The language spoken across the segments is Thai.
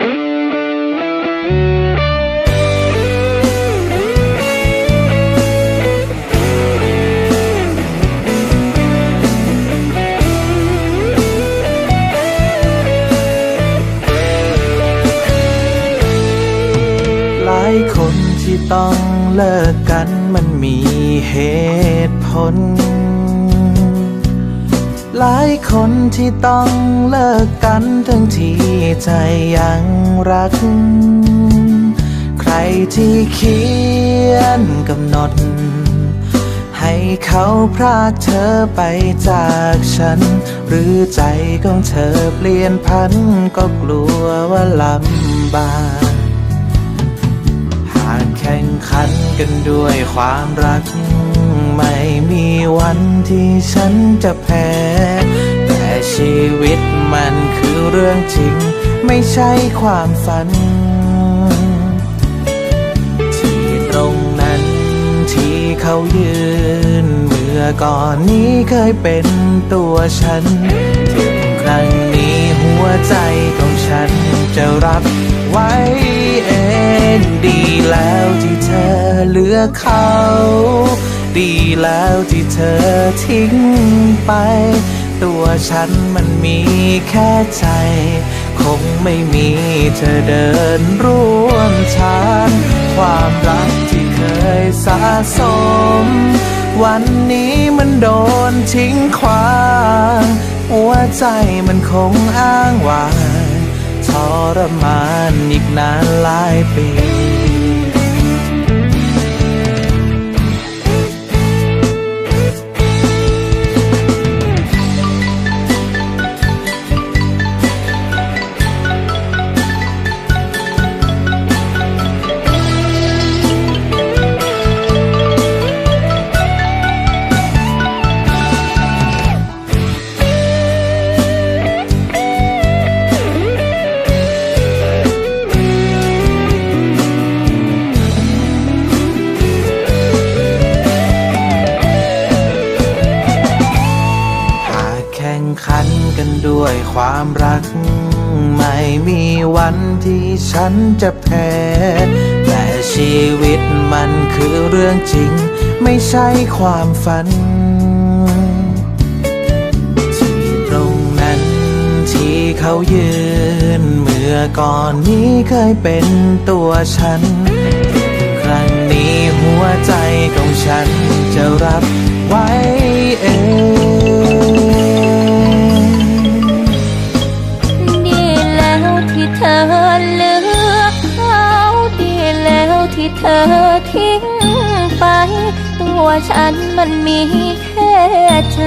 หลายคนที่ต้องเลิกกันมันมีเหตุผล หลายคนที่ต้องเลิกกันทั้งที่ใจยังรัก ใครที่เขียนกำหนด ให้เขาพรากเธอไปจากฉัน หรือใจของเธอเปลี่ยนพันก็กลัวว่าลำบากหากแข่งขันกันด้วยความรัก ที่ฉันจะแพ้ แต่ชีวิตมันคือเรื่องจริง ไม่ใช่ความฝัน ที่ตรงนั้นที่เขายืน เมื่อก่อนนี้เคยเป็นตัวฉัน ถึงครั้งนี้หัวใจของฉันจะรับไว้เองดีแล้วที่เธอเลือกเขา ดีแล้วที่เธอทิ้งไป ตัวฉันมันมีแค่ใจ คงไม่มีเธอเดินร่วมทางความรักที่เคยสะสม วันนี้มันโดนทิ้งขวางหัวใจมันคงอ้างว้างทรมานอีกนานหลายปี ด้วยความรัก ไม่มีวันที่ฉันจะแพ้ แต่ชีวิตมันคือเรื่องจริง ไม่ใช่ความฝัน ที่ตรงนั้นที่เขายืน เมื่อก่อนนี้เคยเป็นตัวฉัน ครั้งนี้หัว เธอทิ้งไป ตัวฉันมันมีแค่ใจ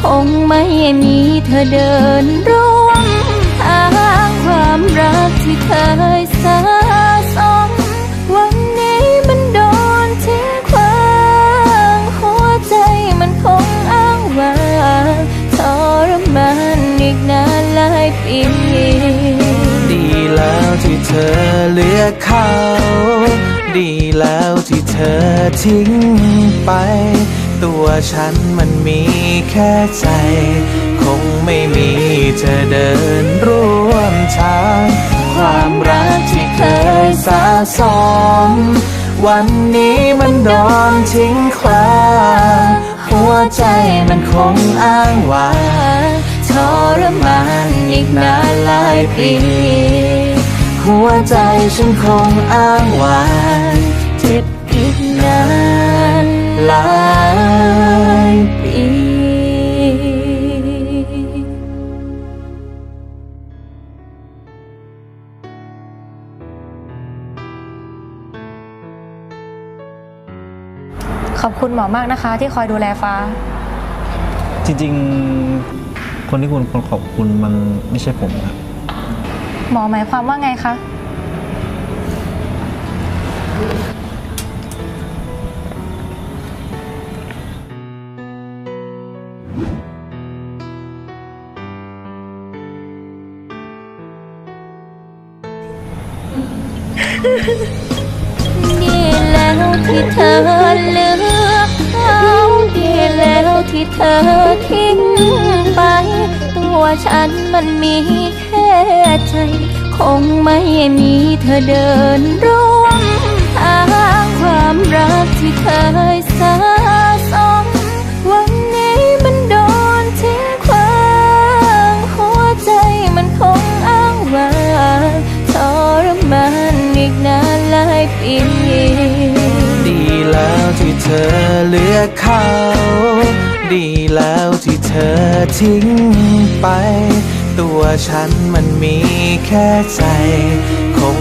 คงไม่มีเธอเดินร่วมทางความรักที่เคยสะสมวันนี้มันโดนทิ้งขวางหัวใจมันคงอ้างว้างทรมานอีกนานหลายปี ดีแล้วที่เธอเลือกเขา อทิ้งไป ตัวฉันมันมีแค่ใจ คงไม่มีเธอเดินร่วมทาง ความรักที่เคยสะสม วันนี้มันโดนทิ้งขวางหัวใจมันคงอ้างว้างทรมานอีกนานหลายปี หัวใจฉันคงอ้างว้าง ขอบคุณหมอมากนะคะ ที่คอยดูแลฟ้า จริงๆ คนที่คุณควรขอบคุณมันไม่ใช่ผมครับ หมอหมายความว่าไงคะดีแล้วที่เธอเลือกเขาดี แล้วที่เธอทิ้งไป ตัวฉันมันมีแค่ใจ คงไม่มีเธอเดินร่วมทางความรักที่เคยสะ ที่เธอเลือกเขา ดีแล้วที่เธอทิ้งไป ตัวฉันมันมีแค่ใจ คง